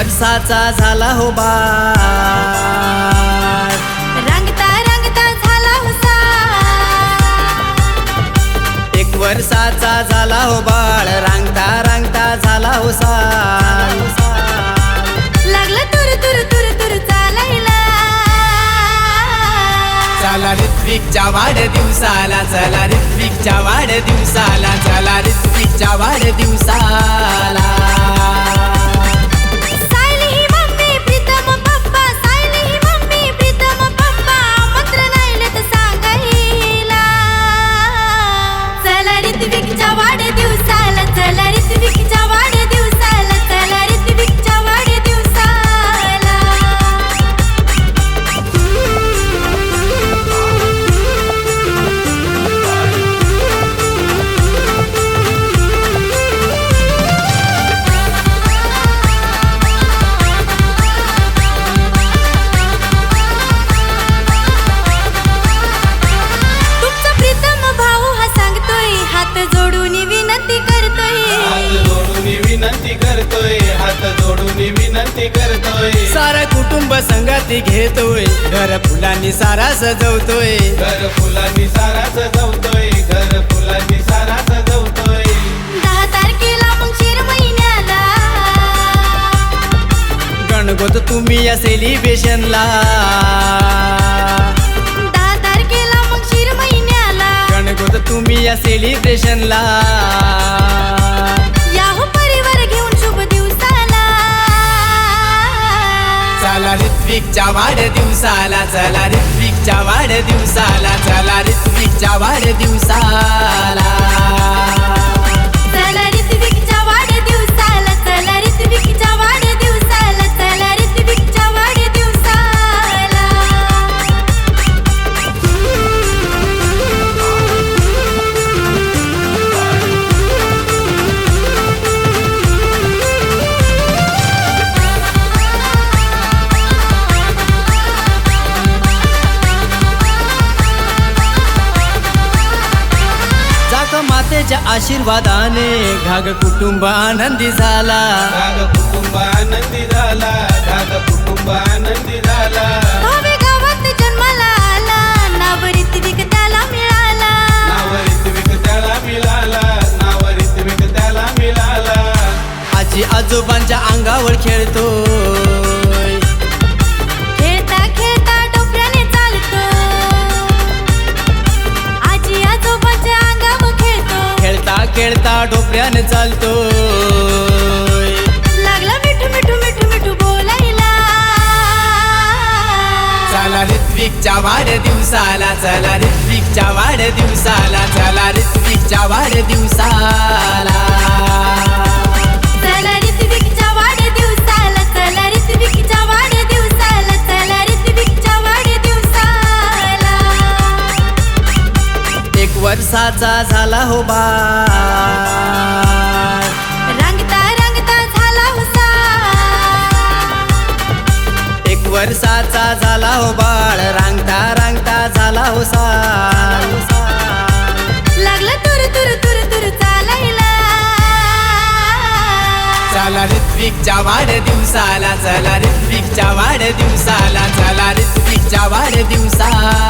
वर्षाचा झाला हो बाळ. रंगता रंगता झाला हुसा एक वर्षाचा झाला हो बाळ. रांगता रांगता झाला हो साल लागलं तुर तुर तुर तुर चालायला. चला ऋत्विकच्या वाढ दिवसाला चला ऋत्विकच्या वाढ दिवसाला चला ऋत्विकच्या वाढ करतोय. सारा कुटुंब संगती घेतोय. घर फुलांनी सारा सजवतोय. घर फुलांनी सारा सजवतोय. घर फुलांनी सारा सजवतोय. दहा तारखेला मग शिर महिन्याला. गणगोत तुम्ही या सेलिब्रेशनला दहा तारखेला मग शिर महिन्याला. गणगोत तुम्ही या सेलिब्रेशनला ऋत्विकच्या वाढदिवसाला चला ऋत्विकच्या वाढदिवसाला चला ऋत्विकच्या वाढदिवसा मातेच्या आशीर्वादाने घाग कुटुंब आनंदी झाला. घाग कुटुंब आनंदी झाला घाग कुटुंब आनंदी झाला. भावे गावात जन्माला आला नाव ऋत्विक त्याला मिळाला. नाव ऋत्विक त्याला मिळाला नाव ऋत्विक त्याला मिळाला. आजी आजोबांच्या अंगावर खेळतोय खेळता डोपऱ्याने चालतोय. लागला मिठू मिठू मिठू मिठू बोलायला. चला ऋत्विकच्या वाढ दिवसाला चला ऋत्विकच्या वाढ दिवसाला चला ऋत्विकच्या वाढ दिवसाला. चला ऋत्विकच्या वाढ वर्षाचा झाला हो बाळ रांगता रांगता झाला हो साल. लागलं तुर तुर तुर तुर चालायला. चला ऋत्विकच्या वाढ दिवसाला चला ऋत्विकच्या वाढ दिवसाला चला ऋत्विकच्या वाढ दिवसाला.